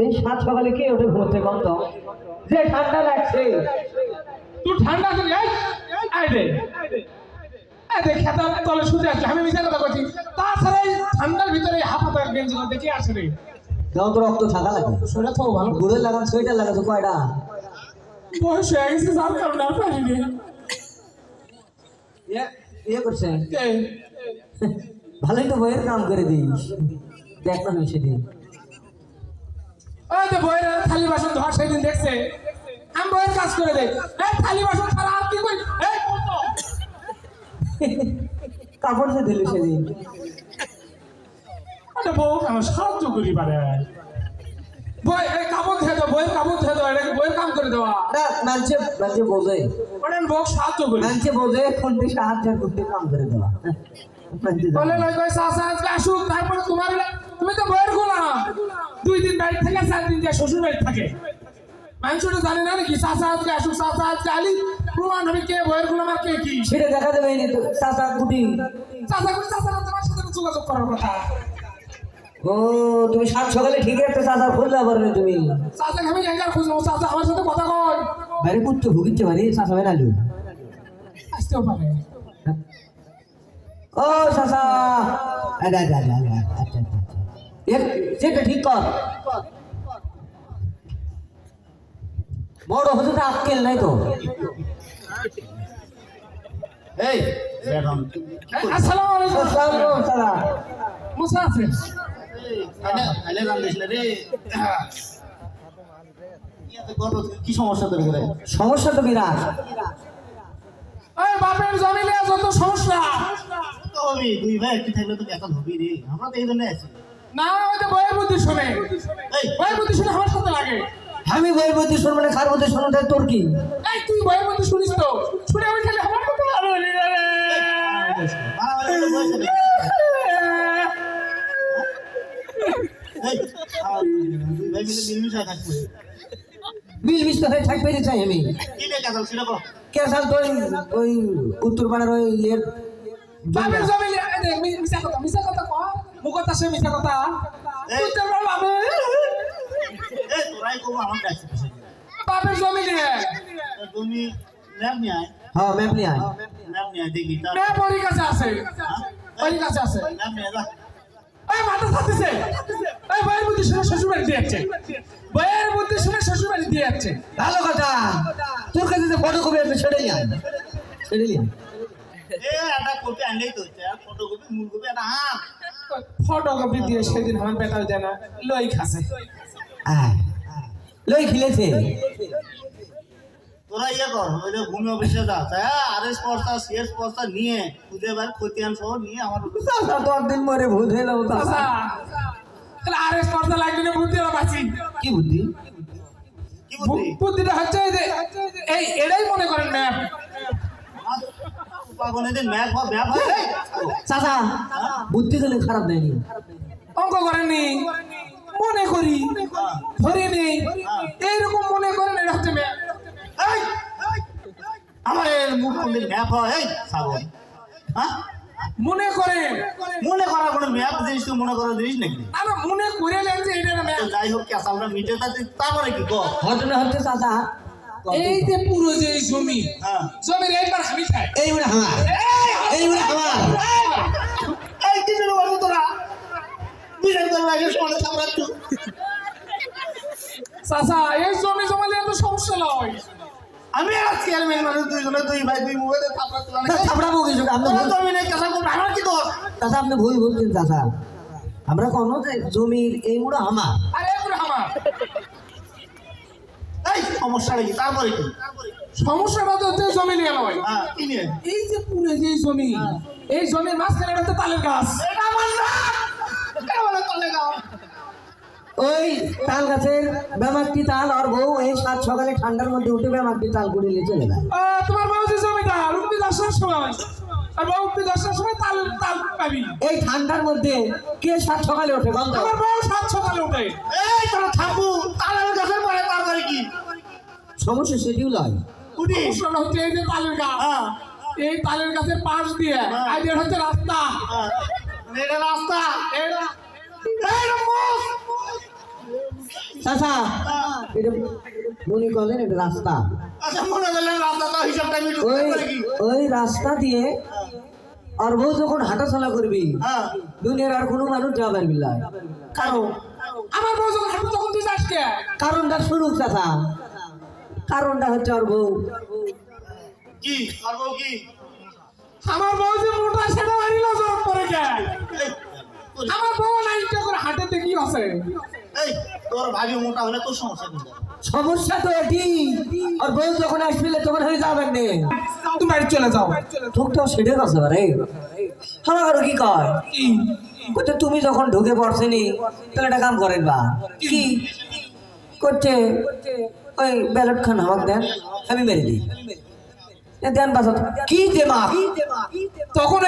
এই সাত সকালে কে ওঠে ঘুমোতে গন্ত যে ঠান্ডা লাগছে। তুই ঠান্ডা খেতার তলে শুতে আছে আমি মিশা কথা বলছি। তাছাড়া এই ঠান্ডার ভিতরে হাফ হাতার গেঞ্জি করতে কি আসে রে? রক্ত থাকা লাগে। তো ভালো। গুড়ে লাগান সোয়েটার লাগাতো কয়টা? বয়স হয়ে গেছে যার কারণে আর পারিনি ইয়ে ইয়ে করছে? ভালোই তো বইয়ের কাম করে দিস। দেখ না সেদিন। ওই যে বইয়ের থালি বাসন সেদিন দেখছে। আমি বইয়ের কাজ করে দেই। এই থালি বাসন ছাড়া আর কি করি? এই করতো। কাপড় যে দিল সেদিন। আরে বউ সাহায্য করি পারে। বই এই কাপড় ধুয়ে দাও বইয়ের কাপড় ধুয়ে দাও এটাকে বইয়ের কাম করে দেওয়া? না মানছে মানছে বোঝে। ওটা বউ সাহায্য করি। মানছে বোঝে কোনটি সাহায্য করতে কাম করে দেওয়া। বলে চাচা আজকে আসুক তারপরে তোমার লে- তুমি তো বইয়ের গোলাম দুই দিন বাড়ি থেকে চার দিন যায় শ্বশুর বাড়ি থাকে। মানুষটা জানে না নাকি? চাচা আজকে আসুক চাচা আজকে আলি। প্রমাণ হবে কে বইয়ের গোলাম আর কে কি? সেটা দেখা যাবে এই তো চাচা গুটি চাচা করে চাচা তোমার সাথে যোগাযোগ করার কথা। ও তুমি সাত সকালে ঠিক একটা চাচা খুললে পারবে তুমি। চাচা আমি এঙ্গার খুঁজবো চাচা আমার সাথে কথা কয়। বাইরে কুত্তে ভুগিচ্ছে পারি চাচা ভাই নালু আসতেও পারে। ও চাচা। আচ্ছা আচ্ছা আচ্ছা। ঠিক কর। বড় হতে তো আক্কেল নাই তো। এই। আসসালামু আলাইকুম। সালাম। কি সমস্যা তোর করে সমস্যা তো বিরাট। বাপের জমি যত সমস্যা। দুই ভাই একটি থাকলে তো এখন হবি রে। আমরা তো এই জন্য আছি। না ওই তো বইয়ের বুদ্ধি শুনে। এই বইয়ের বুদ্ধি শুনে আমার সাথে লাগে। আমি বইয়ের মধ্যে শুনব না কার মধ্যে শুনব তাই তোর কি? এই তুই বইয়ের বুদ্ধি শুনিস তো। শুনে আমি খালি আমার কথা ভালো হলি বিশ থাকবে চাই আমি। কেসাল তো ওই উত্তর পাড়ার ওই ইয়ের জমি কথা মিছা কথা কয় মুখত আছে মিছা কথা? এই। বাপের জমি নিয়ে তুমি নিয়ে হ্যাঁ নিয়ে নিয়ে দেখি কাছে আছে। কাছে আছে। নিয়ে যা। মাথা বইয়ের বুদ্ধি শুনে শ্বশুর বাড়ি দিয়ে যাচ্ছে বইয়ের বুদ্ধি শুনে শ্বশুর বাড়ি দিয়ে যাচ্ছে ভালো কথা। তোর কাছে যে ফটোকপি আছে সেটাই আয় সেটাই আয় এ একটা কপি আনলেই তো হচ্ছে ফটোকপি মূল কপি একটা ফটোকপি দিয়ে সেদিন আমার বেটা দেয় না। লই খাসে লই খেলেছে। তোরা ইয়ে কর ওই যে ভূমি অফিসে যা। হ্যাঁ আর এস পর্চা সিএস পর্চা নিয়ে খুঁজে বার খতিয়ান সহ নিয়ে আমার দশ দিন মরে ভূত হয়ে যাব তাহলে আর এস করতে লাগবে না বুদ্ধি বাঁচি। কি বুদ্ধি? বুদ্ধিটা হচ্ছে এই এটাই মনে করেন ম্যাম পাগনে দিন ম্যাপ বা ব্যাপ হয় এই, চাচা বুদ্ধি গেলে খারাপ দেয়নি অঙ্ক করেননি মনে করি ধরে নেই এইরকম মনে করেন এটা হচ্ছে আমার মুখ ম্যাপ হয় এই হ্যাঁ? মনে করেন। মনে করা কোনো ম্যাপ জিনিস তো মনে করার জিনিস নাকি? আমরা মনে করে যে এটা তো যাই হোক ক্যাসালটা মিটে তাতে তারপরে কি কর? ঘটনা হচ্ছে চাচা এই যে পুরো যে জমি হ্যাঁ। জমির একবার আমি খাই। এই বলে আমার এই বলে এই কি জন্য তোরা? বিরাট লাগে সমানে চাচা এই জমি জমা নিয়ে তো সমস্যা নয় আমি আর চেয়ারম্যান মানুষ দুইজনে দুই ভাই দুই মোবাইলে থাপড়া তোলা নাকি চাপড়াবো কিছু আপনি তোরা ভুল জমি নেই ক্যাসাল করবে আমার কি দোষ? চাচা আপনি ভুল বলছেন চাচা। আমরা কোনো যে জমির এই মুড়ো আমার আরে আমার এই সমস্যা নাকি তারপরে কি? সমস্যা বাদ হচ্ছে জমি নিয়ে নয় হ্যাঁ নিয়ে? এই যে পুরে যে জমি এই জমির মাঝখানে একটা তালের গাছ। এটা আমার না! এটা বলে তলে গাও ওই তাল গাছের ব্যামাকটি তাল আর বউ এই সাত সকালে ঠান্ডার মধ্যে উঠে ব্যামাকটি তাল কুড়িয়ে চলে যায়। আহ, তোমার বউ যে সময় আর বাবু দশটার সময় তাল তাল পাবি এই ঠান্ডার মধ্যে কে সাত সকালে ওঠে গন্ধ আমার সাত সকালে উঠে এই তোরা থাকু তালের গাছের পরে তারপরে কি? সমস্যা সেটিও লয় উঠি সমস্যাটা হচ্ছে এই যে তালের গাছ। হ্যাঁ। এই তালের গাছের পাশ দিয়ে হ্যাঁ। আর এটা হচ্ছে রাস্তা। হ্যাঁ। এটা রাস্তা। এটা চাচা এটা মনে করেন এটা রাস্তা। আচ্ছা মনে করলেন রাস্তাটা হিসাবটা আমি ওই ওই রাস্তা দিয়ে আর বউ যখন হাঁটাচলা করবি হ্যাঁ। দুনিয়ার আর কোনো মানুষ যাবে পারবি না। কারণ? আমার বউ যখন হাঁটু তখন তুই যাস কে? কারণটা শুনুক চাচা। কারণটা হচ্ছে আর বউ। কি? আর বউ কি? আমার বউ যে মোটা সেটা এই, তোর- আমার বউ নাইনটা করে হাঁটে কি আছে? এই তোর ভাবি মোটা হলে তোর সমস্যা কি? সমস্যা তো এটি। আর বউ যখন আসবিলে তখন হয়ে যাবেন নে। তুমি বাড়ি চলে যাও। তো সেটাই কাছে পারে আমার আরও কি কয়? তুমি যখন ঢুকে পড়ছেনি তাহলে একটা কাম করেন বা। কি? করছে ওই ব্যালট খান আমাকে দেন আমি মেরে দিই। দেন বাসা কি দে মা তখন